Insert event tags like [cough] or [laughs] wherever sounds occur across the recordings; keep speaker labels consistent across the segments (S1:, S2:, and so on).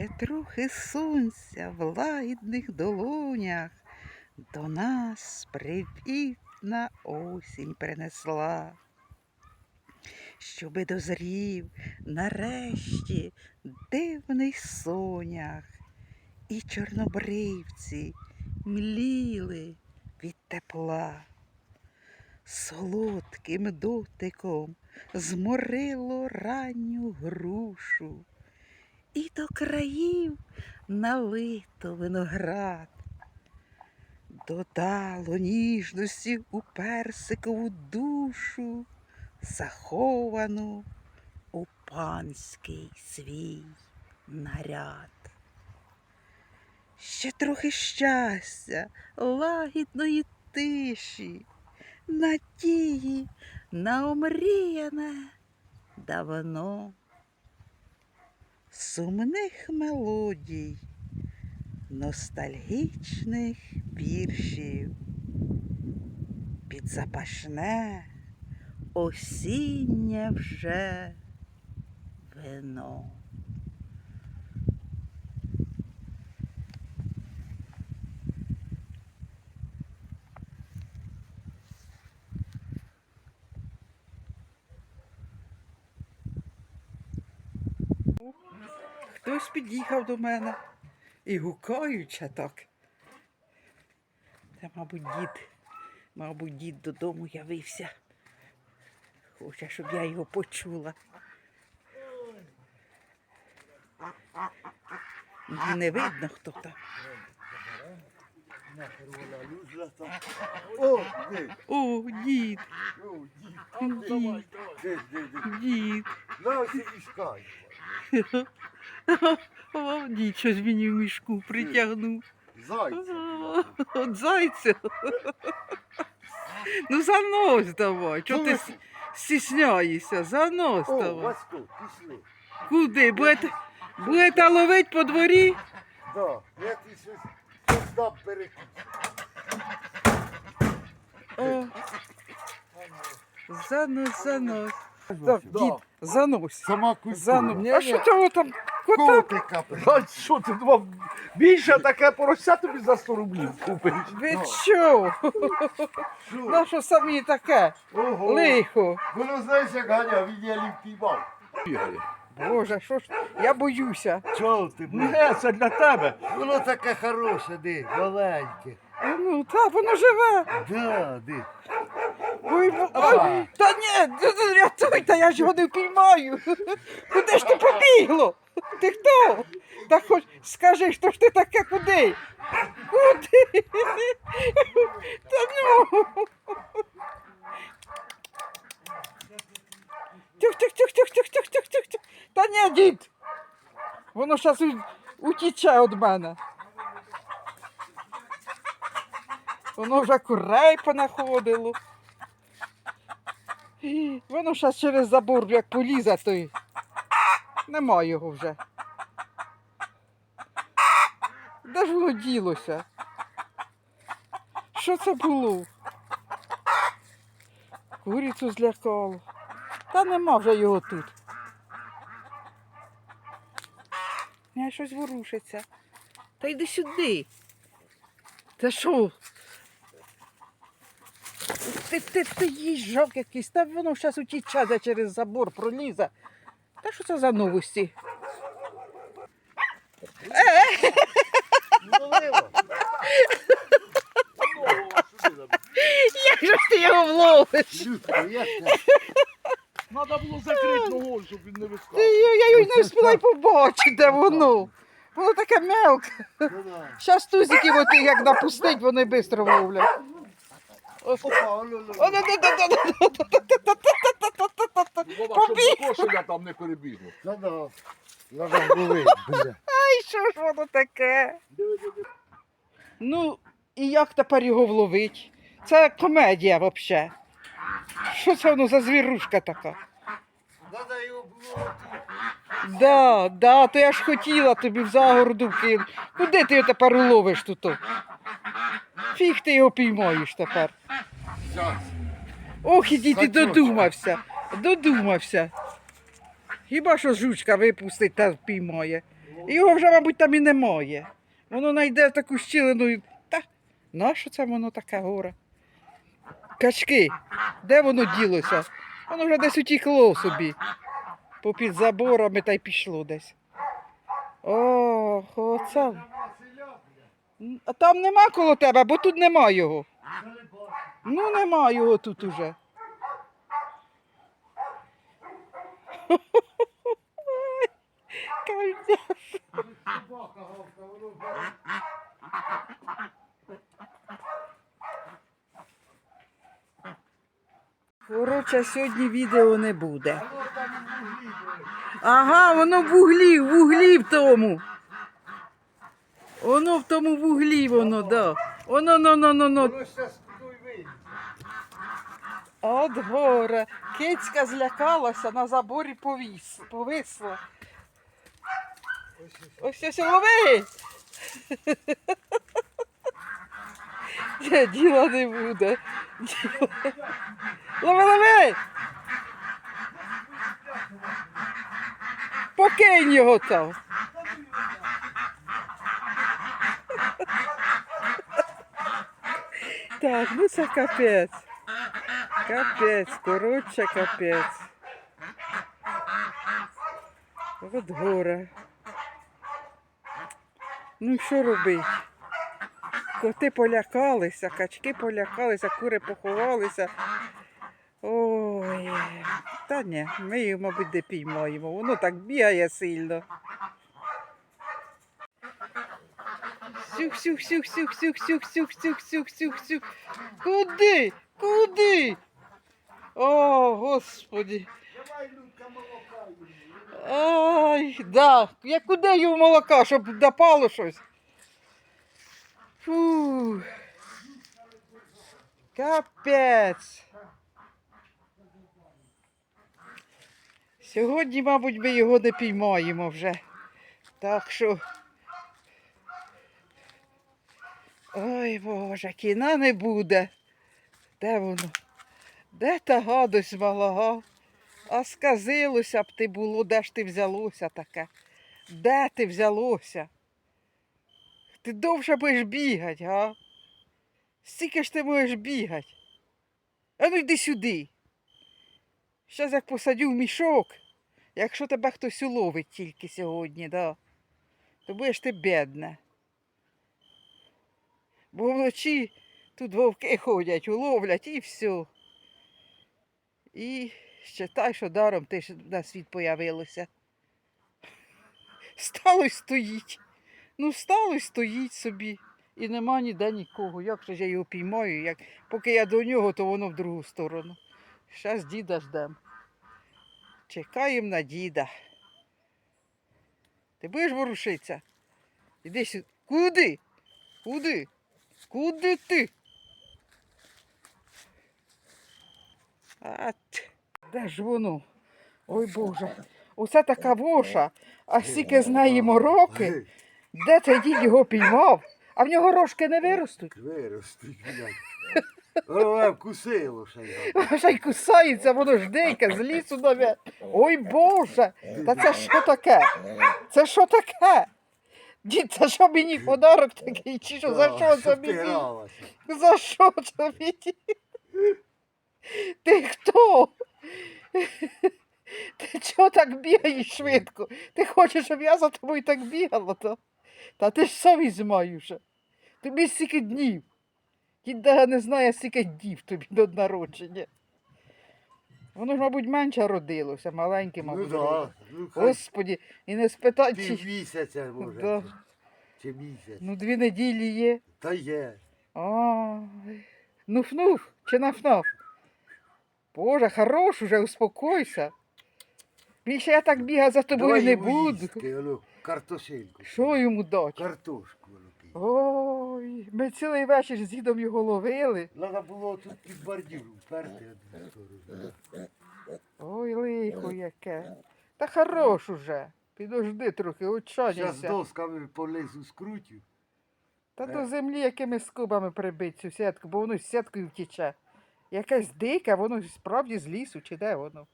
S1: Ще трохи сонця в лагідних долонях до нас привітна осінь принесла. Щоби дозрів нарешті дивний сонях, і чорнобривці мліли від тепла. Солодким дотиком зморило ранню грушу, і до країв налито виноград. Додало ніжності у персикову душу, заховану у панський свій наряд. Ще трохи щастя, лагідної тиші, надії на омріяне давно сумних мелодій, ностальгічних віршів, підзапашне осіннє вже вино. Хтось під'їхав до мене і гукаючи так. Це, мабуть, дід, мабуть, дід додому явився. Хоче, щоб я його почула. Її не видно, хто там.
S2: О, дід,
S1: О, дід,
S2: дід,
S1: дід,
S2: дід, дід, [laughs] дід.
S1: дід.
S2: На ось і мішкай.
S1: О, дід щось мені в мішку притягнув.
S2: Зайця.
S1: От зайця. Ну занось давай. Чого ти стісняєшся? Занось
S2: О,
S1: давай.
S2: Васько, пішли.
S1: Куди? Будете, будете ловити по дворі?
S2: Да, я ти щось дам перекус.
S1: О. Занось, занось. Так, дід, занось.
S2: Сама культура.
S1: Занось. А що того там? Кота?
S2: Котика
S3: А що ти думав? Більше таке порося тобі за 100 рублів купиш.
S1: Ви що?
S2: Що?
S1: Що самі таке?
S2: Ого.
S1: Лихо.
S2: Воно знаєш, як Ганя він відділі впіймав.
S1: Боже, що ж? Я боюся.
S2: Чого ти, блин?
S3: Не, це для тебе.
S2: Воно таке хороше, ди, маленьке.
S1: Ну, та воно живе.
S2: Да, ди.
S1: Ой, бо- ой, та ні, рятуйте, я ж його не впіймаю. Куди ж ти побігло? Ти хто? Та хоч скажи, що ж ти таке куди? Куди? Та ну. Тюх, тюх, тюх, тюх, тюх, тюх, тюх, тюх, тюх. Та ні, дід. Воно зараз утіче від мене. Воно вже курей понаходило. І Воно зараз через забор як полізе, то й Нема його вже. Де ж воно ділося? Що це було? Курицю злякало. Та нема вже його тут. Не, щось ворушиться. Та йди сюди. Та що? Ти, ти, ти їжджок якийсь, та воно зараз утіче через забор пролізе. Та що це за новості? Як же ти його вловиш?
S3: Треба було закрити ногою, щоб він не вискав.
S1: я його не встигла й побачити, де воно. Воно таке мелке. Зараз тузиків отих як напустить, вони швидко ловлять.
S2: Опа, оло-ло.
S3: Вова, щоб до кошеля там не перебігло.
S2: Бля.
S1: Ай, що ж воно таке? Ну, і як тепер його вловить? Це комедія взагалі. Що це воно за звірушка така?
S2: Його.
S1: Да, да, то я ж хотіла тобі в загороду кинути. Куди ти його тепер уловиш тут? Фіг ти його піймаєш тепер. Ох, іди ти додумався. Додумався. Хіба що жучка випустить та впіймає. Його вже, мабуть, там і немає. Воно знайде таку щілину. і- Та, нащо це воно таке горе? Качки, де воно ділося? Воно вже десь утікло собі. Попід заборами та й пішло десь. О, оце. А там нема коло тебе, бо тут нема його. Ну, нема його тут уже. Коротше, сьогодні відео не буде. Ага, воно в вуглі, в вуглі в тому. Воно в тому вуглі, воно, да. Воно, ну, ну, ну, ну.
S2: Воно ще той вийде.
S1: От горе. Кицька злякалася, на заборі повіс, повисла. Ось ось лови. Ні, діла не буде. Діла. Лови, лови. Покинь його там. Так, ну це капець. Капець, коротше, капець. От горе. Ну що робить? Коти полякалися, качки полякалися, кури поховалися. Ой, та ні, ми її, мабуть, не піймаємо. Воно так бігає сильно. Сюх, сюх, сюх, сюх, сюх, сюх, сюх, сюх, сюх, сюх, сюх. Куди? Куди? О, господи. Ай, да. Я куди їв молока, щоб допало щось? Фу. Капець. Сьогодні, мабуть, ми його не піймаємо вже. Так що. Ой, Боже, кіна не буде. Де воно? Де та гадость малого? А сказилося б ти було, де ж ти взялося таке? Де ти взялося? Ти довше будеш бігати, га? Скільки ж ти можеш бігати? А ну йди сюди. Щас як посадю в мішок, якщо тебе хтось уловить тільки сьогодні, да, то будеш ти бідна. Бо вночі тут вовки ходять, уловлять і все. І считай, що даром ти ж на світ появилося. Стало й стоїть. Ну, стало й стоїть собі. І нема ніде нікого. Як же я його піймаю? Як... Поки я до нього, то воно в другу сторону. Щас діда ждем. Чекаємо на діда. Ти будеш ворушитися? Іди сюди. Куди? Куди? Куди ти? А, де ж воно? Ой Боже. Оце така воша, а стільки знаємо роки. Де цей дід його піймав? А в нього рожки не виростуть.
S2: Виростуть, блядь. Воно вкусило ще його.
S1: Ще й кусається, воно ж дике, з лісу нове. Ой Боже, та це що таке? Це що таке? Дід, це що мені подарок такий? Чи що? За що це мені? За що це мені? Ти хто? Ти чого так бігаєш швидко? Ти хочеш, щоб я за тобою так бігала, то? Та ти ж маю вже. Тобі стільки днів. Дід не знає, скільки днів тобі до народження. Воно ж, мабуть, менше родилося, маленьке,
S2: Ну
S1: мабуть.
S2: Ну хай
S1: Господі, і не спитай, чи.
S2: півмісяця може.
S1: Да.
S2: Чи місяць.
S1: Ну, дві неділі є.
S2: Та є.
S1: Ой, нуф-нуф чи наф-наф? Боже, хорош уже, успокойся. Більше я так бігати за тобою
S2: Давай
S1: не
S2: йому
S1: буду.
S2: їсти, алло, картошинку.
S1: Що йому дати?
S2: Картошку руки.
S1: Ой, ми цілий вечір з дідом його ловили.
S2: Треба було тут під бордюру вперти одну сторону.
S1: Ой, лихо яке. Та хорош уже. Підожди трохи,
S2: Зараз
S1: очаняйся.
S2: досками полезу скрутю.
S1: Та до землі якими скобами прибить цю сітку, бо воно з сіткою втіче. Якесь дике, воно справді з лісу, чи де воно?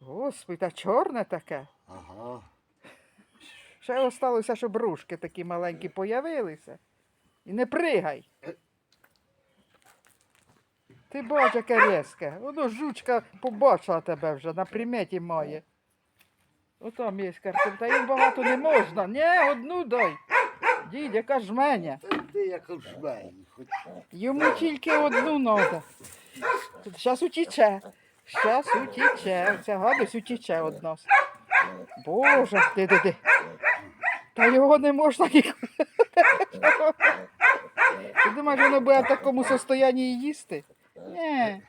S1: Господи, та чорне таке.
S2: Ага.
S1: Ще осталося, щоб ружки такі маленькі появилися. І не пригай. Ти бач, яке різке. Воно жучка побачила тебе вже, на приметі має. Отам є картоп. Та їм багато не можна. Ні, одну дай. Дідь, яка жменя.
S2: Ти як жмені, хоч
S1: Йому тільки одну треба. Зараз утіче. Зараз утіче. Ця гадость утіче од нас. Боже, ти ти ти. Та його не можна ніколи. Ти думаєш, воно буде в такому состоянні їсти? Ні.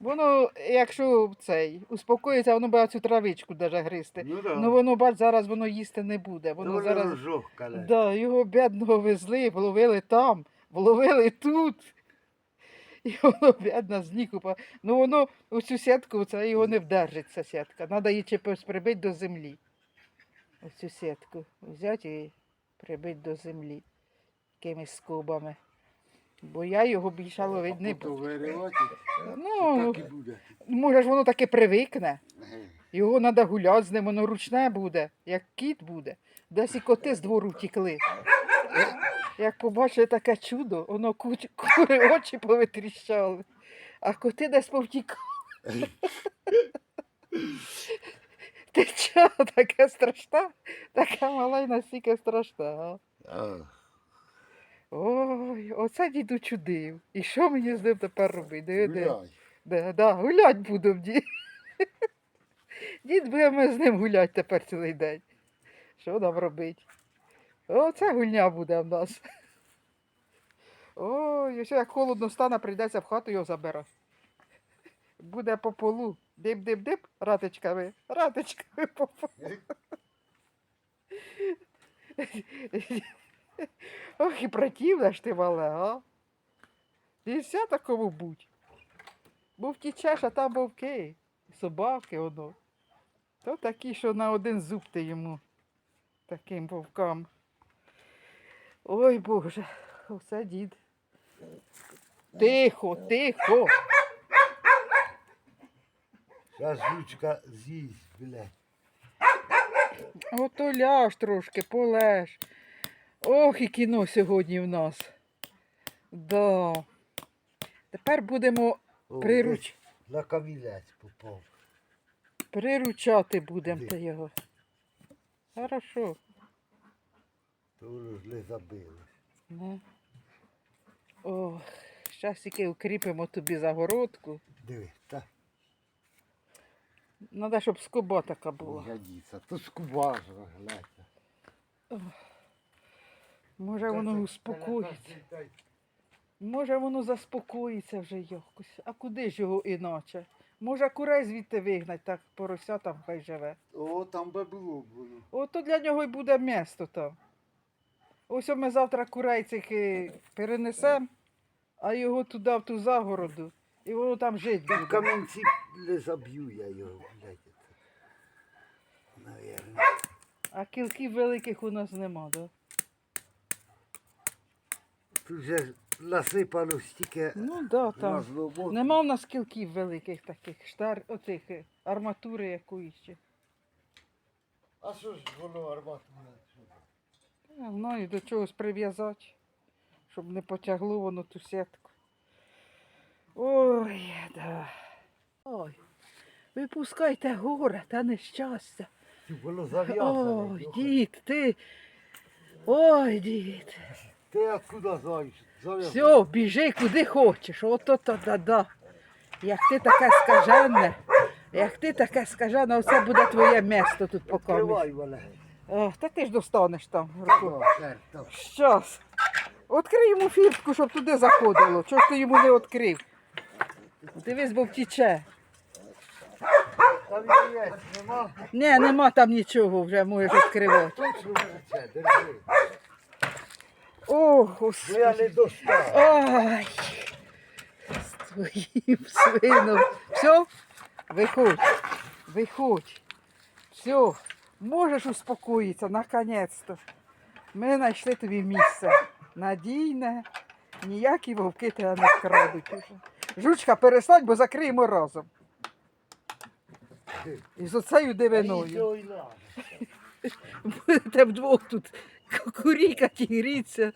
S1: Воно, якщо цей успокоїться, воно буде цю травичку даже гризти.
S2: Ну да.
S1: Ну воно, бач, зараз воно їсти не буде. Воно
S2: Воно
S1: зараз.
S2: рожок.
S1: Да, його бідного везли, вловили там, вловили тут. І воно бідно з нікупа. Ну воно у цю сітку це його не вдержить, ця сітка. Треба її чимось прибити до землі. Ось цю сітку. Взяти і прибити до землі якимись скобами. Бо я його більше ловити не буду. Ну,
S2: і
S1: може ж воно таки привикне. Його треба гуляти з ним, воно ручне буде, як кіт буде. Десь і коти з двору втікли. Як побачили таке чудо, воно куч- кури очі повитріщали, а коти десь повтікали. Ти чого таке страшна? Така мала й настільки страшна. а? Ой, оце діду чудив. І що мені з ним тепер робити?
S2: Гуляй.
S1: Да, да, гулять будемо, [laughs] дід. Дід будемо з ним гуляти тепер цілий день. Що нам робити? Оце гульня буде в нас. Ой, ось як холодно стане, прийдеться в хату його забирати. Буде по полу. Дип-дип-дип, ратичками, ратичками по полу. [laughs] Ох, і противна ж ти мале, а? Нельзя такому бути. Бо втічеш, а там вовки, собаки воно. То такі, що на один зуб ти йому таким вовкам. Ой Боже, оце дід. Тихо, тихо.
S2: Зараз жучка з'їсть, блядь.
S1: Ото ляж трошки, полеж. Ох, і кіно сьогодні в нас. Да. Тепер будемо Прируч.
S2: На камілець попав.
S1: приручати будемо
S2: Де?
S1: та його. Хорошо.
S2: То воно ж не забилось.
S1: Не. Ох, зараз тільки укріпимо тобі загородку.
S2: Диви, та
S1: Треба, щоб скоба така була.
S2: годиться. То скубажа, гляньте.
S1: Може воно успокоїться. Може воно заспокоїться вже якось. А куди ж його іначе? Може курей звідти вигнать, так порося там хай живе.
S2: О, там би було б воно.
S1: Ото для нього й буде місто там. Ось ми завтра курей цих е, перенесемо, а його туди, в ту загороду, і воно там жити
S2: Та в
S1: буде.
S2: камінці не заб'ю я його, блядь. це.
S1: А кілків великих у нас нема, да?
S2: Тут же ж насипано стільки
S1: Ну да, там. Нема в нас кілків великих таких, штар, отих е, арматури якоїсь ще.
S2: А що ж воно арматура?
S1: Я знаю, до чогось прив'язати, щоб не потягло воно ту сітку. Ой, да. Ой, випускайте горе та нещастя.
S2: Воно зав'язане.
S1: Ой, дід, ти. Ой, дід.
S2: Ти откуда знаєш?
S1: Все, біжи куди хочеш. Ото то да да. Як ти таке скажене, як ти таке скажене, оце буде твоє місто тут поки.
S2: Відкривай мене.
S1: О, та ти ж достанеш там руку.
S2: О.
S1: Щас. Відкрий йому фіртку, щоб туди заходило. Чого ж ти йому не відкрив? Дивись, бо втіче.
S2: Там є, нема.
S1: Ні, нема там нічого, вже можеш відкривати.
S2: Точно це, держи.
S1: О,
S2: Ну я
S1: господи.
S2: не достав.
S1: Ай. З твоїм свином. Все? Виходь. Виходь. Все. Можеш успокоїтися, наконець-то. Ми знайшли тобі місце. Надійне. Ніякі вовки тебе не вкрадуть уже. Жучка, перестань, бо закриємо разом. І з оцею дивиною. Будете вдвох тут курікати і.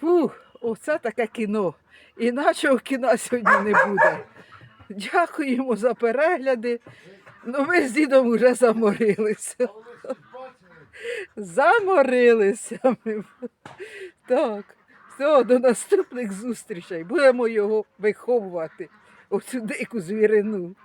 S1: Фух, оце таке кіно. Іначого кіна сьогодні не буде. Дякуємо за перегляди. Ну, ми з дідом вже заморилися. Заморилися ми. Так. Все, до наступних зустрічей. Будемо його виховувати. Оцю дику звірину.